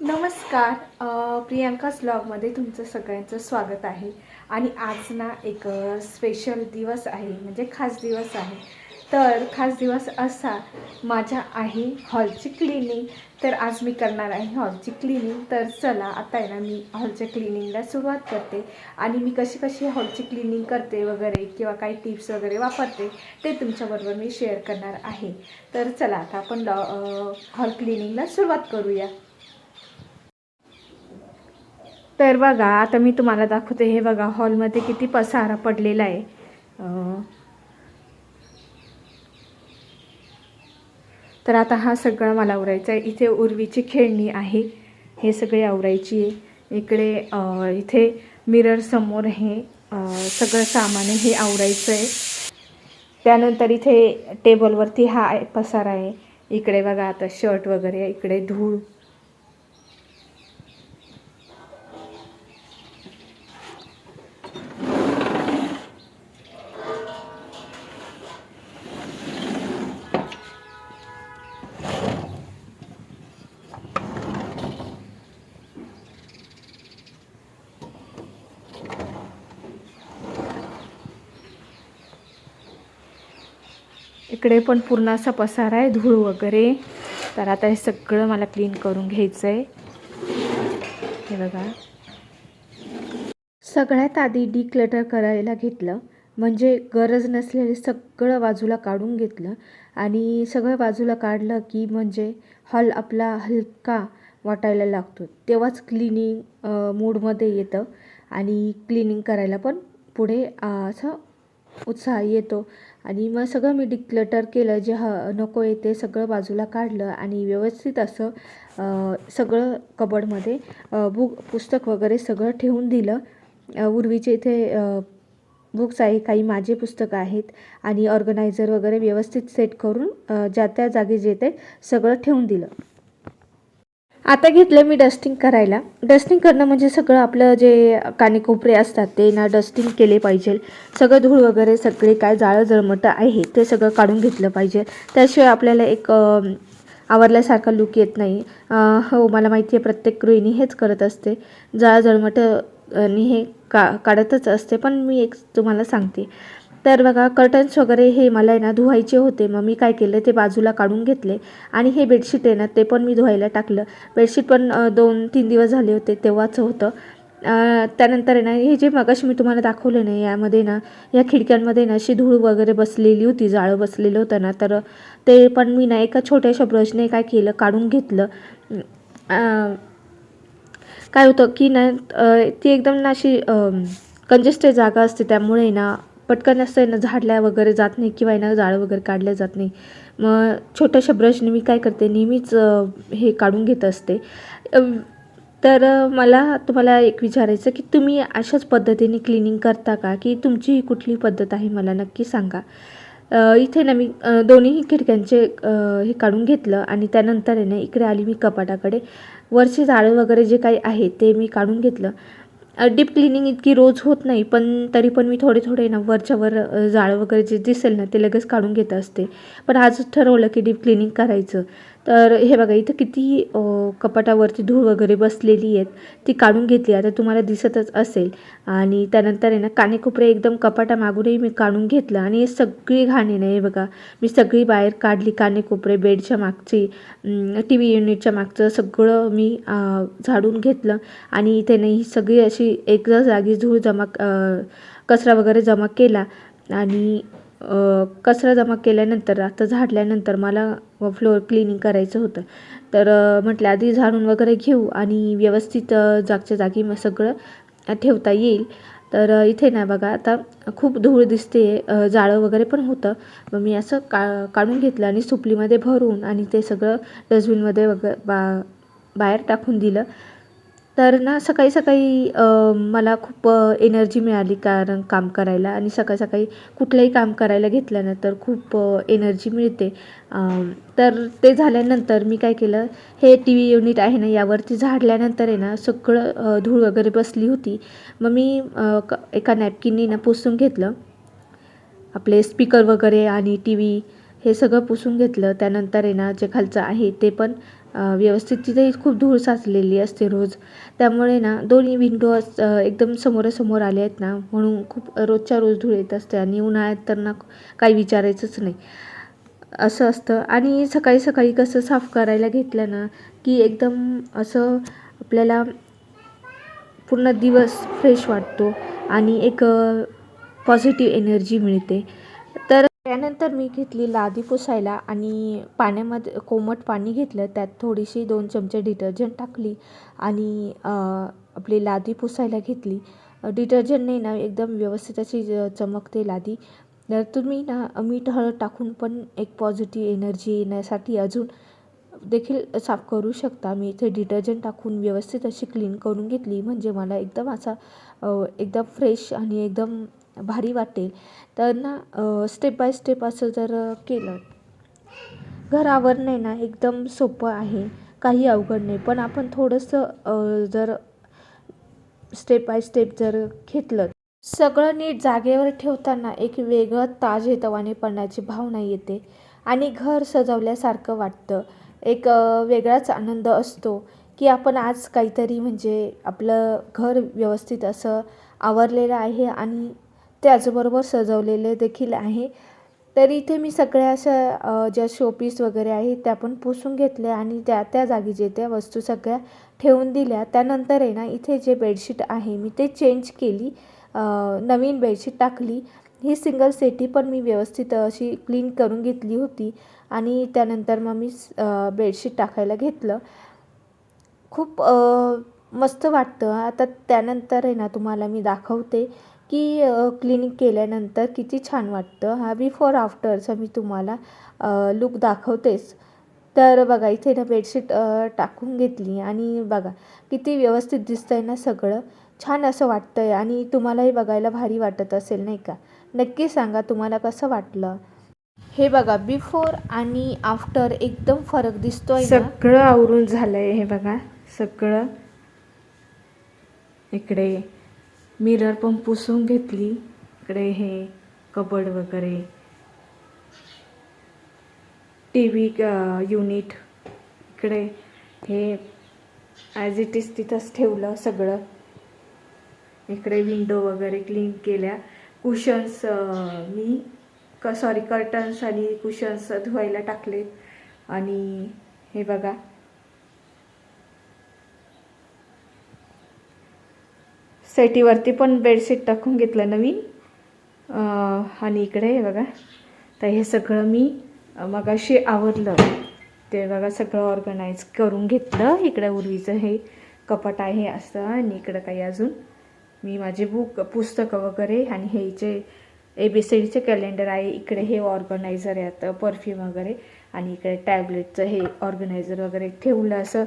नमस्कार. प्रियांकाच ब्लॉगमध्ये तुमचं सगळ्यांचं स्वागत आहे. आणि आज ना एक स्पेशल दिवस आहे म्हणजे खास दिवस आहे. तर खास दिवस असा माझ्या आहे हॉलची क्लिनिंग तर आज मी करणार आहे हॉलची क्लिनिंग तर चला आता आहे ना मी हॉलच्या क्लिनिंगला सुरुवात करते. आणि मी कशी कशी हॉलची क्लिनिंग करते वगैरे किंवा काही टिप्स वगैरे वापरते ते तुमच्याबरोबर मी शेअर करणार आहे. तर चला आता आपण लॉ हॉल क्लिनिंगला सुरुवात करूया. तर बघा आता मी तुम्हाला दाखवते हे बघा हॉलमध्ये किती पसारा पडलेला आहे. तर आता हा सगळा मला आवरायचा आहे. इथे उर्वीची खेळणी आहे. हे सगळे आवरायची आहे. इकडे इथे मिरर समोर हे सगळं सामान हे आवरायचं आहे त्यानंतर इथे टेबलवरती हा पसारा आहे. इकडे बघा आता शर्ट वगैरे इकडे धूळ इकडे पण पूर्ण असा पसारा आहे धूळ वगैरे. तर आता हे सगळं मला क्लीन करून घ्यायचं आहे हे बघा. सगळ्यात आधी डिक्लटर करायला घेतलं. म्हणजे गरज नसलेले सगळं बाजूला काढून घेतलं. आणि सगळं बाजूला काढलं की म्हणजे हॉल आपला हलका वाटायला लागतो. तेव्हाच क्लिनिंग मूडमध्ये येतं. आणि क्लिनिंग करायला पण पुढे असं उत्साह येतो. आणि मग सगळं मी डिक्लटर केलं जे ह नको आहे ते सगळं बाजूला काढलं आणि व्यवस्थित असं सगळं कबडमध्ये बुक पुस्तक वगैरे सगळं ठेवून दिलं. उर्वीचे इथे बुक्स आहे काही माझे पुस्तकं आहेत आणि ऑर्गनायझर वगैरे व्यवस्थित सेट करून ज्या त्या जागी जे ते सगळं ठेवून दिलं. आता घेतलं मी डस्टिंग करायला. डस्टिंग करणं म्हणजे सगळं आपलं जे कानेकोपरे असतात ते ना डस्टिंग केले पाहिजे. सगळं धूळ वगैरे सगळे काय जाळं जळमटं आहे ते सगळं काढून घेतलं पाहिजे. त्याशिवाय आपल्याला एक आवरल्यासारखा लुक येत नाही. हो मला माहिती आहे प्रत्येक गृहिणी हेच करत असते. जाळं जळमटं आणि हे का काढतच असते. पण मी एक तुम्हाला सांगते. तर बघा कर्टन्स वगैरे हे मला आहे ना धुवायचे होते. मग मी काय केलं ते बाजूला काढून घेतले. आणि हे बेडशीट आहे ना ते पण मी धुवायला टाकलं. बेडशीट पण दोन तीन दिवस झाले होते तेव्हाच होतं. त्यानंतर आहे ना हे जे मगाशी मी तुम्हाला दाखवलं नाही यामध्ये ना या खिडक्यांमध्ये ना अशी धूळ वगैरे बसलेली होती जाळं बसलेलं होतं ना तर ते पण मी ना एका छोट्याशा ब्रशने काय केलं काढून घेतलं. काय होतं की ना ती एकदम ना अशी कंजेस्टेड जागा असते त्यामुळे ना पटकन असं आहे ना झाडल्या वगैरे जात नाही किंवा ना जाळं वगैरे काढल्या जात नाही. मग छोट्याशा ब्रशने मी काय करते नेहमीच हे काढून घेत असते. तर मला तुम्हाला एक विचारायचं की तुम्ही अशाच पद्धतीने क्लिनिंग करता का? की तुमची ही कुठली पद्धत आहे मला नक्की सांगा. इथे ना मी दोन्ही दोन्हीही खिडक्यांचे हे काढून घेतलं आणि त्यानंतर आहे ना इकडे आली मी कपाटाकडे. वरचे जाळं वगैरे जे काही आहे ते मी काढून घेतलं. डीप क्लिनिंग इतकी रोज होत नाही पण तरी पण मी थोडे थोडे ना वरच्या वर जाळं वगैरे जे दिसेल ना ते लगेच काढून घेत असते. पण आज ठरवलं की डीप क्लिनिंग करायचं. तर हे बघा इथं किती कपाटावरती धूळ वगैरे बसलेली आहेत. ती काढून घेतली आता तुम्हाला दिसतच असेल. आणि त्यानंतर आहे ना कानेकोपरे एकदम कपाटामागूनही मी काढून घेतलं. आणि हे सगळी घाण आहे ना हे बघा. मी सगळी बाहेर काढली कानेकोपरे बेडच्या मागची टी व्ही युनिटच्या मागचं सगळं मी झाडून घेतलं. आणि इथे नाही ही सगळी अशी एकदा जागी धूळ जमा कचरा वगैरे जमा केला. आणि कचरा जमा केल्यानंतर आता झाडल्यानंतर मला फ्लोअर क्लिनिंग करायचं होतं. तर म्हटलं आधी झाडून वगैरे घेऊ आणि व्यवस्थित जागच्या जागी मग सगळं ठेवता येईल. तर इथे ना बघा आता खूप धूळ दिसते जाळं वगैरे पण होतं. मग मी असं का काढून घेतलं आणि सुपलीमध्ये भरून आणि ते सगळं डस्टबिनमध्ये वगैरे बा बाहेर टाकून दिलं. तर ना सकाळी सकाळी मला खूप एनर्जी मिळाली कारण काम करायला आणि सकाळी सकाळी कुठलंही काम करायला घेतल्यानंतर खूप एनर्जी मिळते. तर ते झाल्यानंतर मी काय केलं हे टी व्ही युनिट आहे ना यावरती झाडल्यानंतर आहे ना सगळं धूळ वगैरे बसली होती. मग मी क एका नॅपकिनने ना पुसून घेतलं. आपले स्पीकर वगैरे आणि टी व्ही हे सगळं पुसून घेतलं. त्यानंतर आहे ना जे खालचं आहे ते पण व्यवस्थित तिथे खूप धूळ साचलेली असते रोज. त्यामुळे ना दोन्ही विंडो एकदम समोरासमोर आले आहेत ना म्हणून खूप रोजच्या रोज धूळ येत असते आणि उन्हाळ्यात तर ना काही विचारायचंच नाही. असं असतं. आणि सकाळी सकाळी कसं साफ करायला घेतलं ना की एकदम असं आपल्याला पूर्ण दिवस फ्रेश वाटतो आणि एक पॉझिटिव्ह एनर्जी मिळते. त्यानंतर मी घेतली लादी पुसायला आणि पाण्यामध्ये कोमट पाणी घेतलं. त्यात थोडीशी दोन चमचे डिटर्जंट टाकली आणि आपली लादी पुसायला घेतली. डिटर्जंटने ना एकदम व्यवस्थित अशी चमकते लादी. तर तुम्ही ना मीठ हळद टाकून पण एक पॉझिटिव्ह एनर्जी येण्यासाठी अजून देखील साफ करू शकता. मी इथे डिटर्जंट टाकून व्यवस्थित अशी क्लीन करून घेतली. म्हणजे मला एकदम असा एकदम फ्रेश आणि एकदम भारी वाटेल. तर ना स्टेप बाय स्टेप असं जर केलं घर आवरणं ना एकदम सोपं आहे. काही अवघड नाही. पण आपण थोडंसं जर स्टेप बाय स्टेप जर घेतलं सगळं नीट जागेवर ठेवताना एक वेगळं ताजेतवानेपणाची भावना येते. आणि घर सजवल्यासारखं वाटतं. एक वेगळाच आनंद असतो की आपण आज काहीतरी म्हणजे आपलं घर व्यवस्थित असं आवरलेलं आहे आणि त्याचबरोबर सजवलेले देखील आहे. तर इथे मी सगळ्या अशा ज्या शोपीस वगैरे आहेत त्या पण पुसून घेतल्या आणि त्या त्या जागी जे त्या वस्तू सगळ्या ठेवून दिल्या. त्यानंतर आहे ना इथे जे बेडशीट आहे मी ते चेंज केली. नवीन बेडशीट टाकली. ही सिंगल सेटी पण मी व्यवस्थित अशी क्लीन करून घेतली होती आणि त्यानंतर मग मी बेडशीट टाकायला घेतलं. खूप मस्त वाटतं. आता त्यानंतर आहे ना तुम्हाला मी दाखवते. की क्लिनिक केल्यानंतर किती छान वाटतं. हा बिफोर आफ्टरचा मी तुम्हाला लुक दाखवतेच. तर बघा इथे ना बेडशीट टाकून घेतली आणि बघा किती व्यवस्थित दिसतंय ना सगळं. छान असं वाटतं आहे आणि तुम्हालाही बघायला भारी वाटत असेल नाही का? नक्की सांगा तुम्हाला कसं वाटलं. हे बघा बिफोर आणि आफ्टर एकदम फरक दिसतोय सगळं आवरून झालंय हे बघा सगळं. इकडे. मिरर पण पुसून घेतली. इकडे हे कबड वगैरे. टी व्ही युनिट इकडे हे ॲज इट इज तिथंच ठेवलं सगळं. इकडे विंडो वगैरे क्लीन केल्या. कुशन्स मी क सॉरी कर्टन्स आणि कुशन्स धुवायला टाकले आणि हे बघा सेटीवरती पण बेडशीट टाकून घेतलं नवीन. आणि इकडे बघा. तर हे सगळं मी मगाशी आवरलं. ते बघा सगळं ऑर्गनाईज करून घेतलं. इकडे उर्वीचं हे कपाट आहे असं आणि इकडं काही अजून. मी माझे बुक पुस्तकं वगैरे आणि हे जे ए बी सी डीचे कॅलेंडर आहे इकडे हे ऑर्गनायझर आहे आता परफ्यूम वगैरे आणि इकडे टॅबलेटचं हे ऑर्गनायझर वगैरे ठेवलं असं.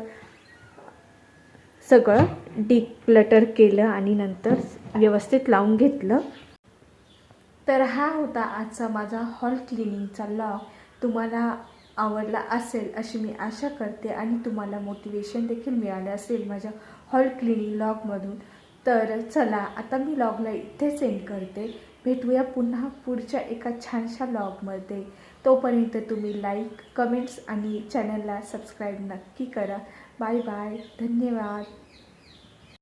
सगळं डिक्लटर केलं आणि नंतर व्यवस्थित लावून घेतलं. तर हा होता आजचा माझा हॉल क्लिनिंगचा लॉग तुम्हाला आवडला असेल अशी मी आशा करते आणि तुम्हाला मोटिवेशन देखील मिळालं असेल माझ्या हॉल क्लिनिंग लॉगमधून तर चला आता मी लॉगला इथे सेंड करते. भेटूया पुन्हा पुढच्या एका छानशा लॉगमध्ये तोपर्यंत तुम्ही लाईक कमेंट्स आणि चॅनलला सबस्क्राईब नक्की करा. Bye bye. धन्यवाद.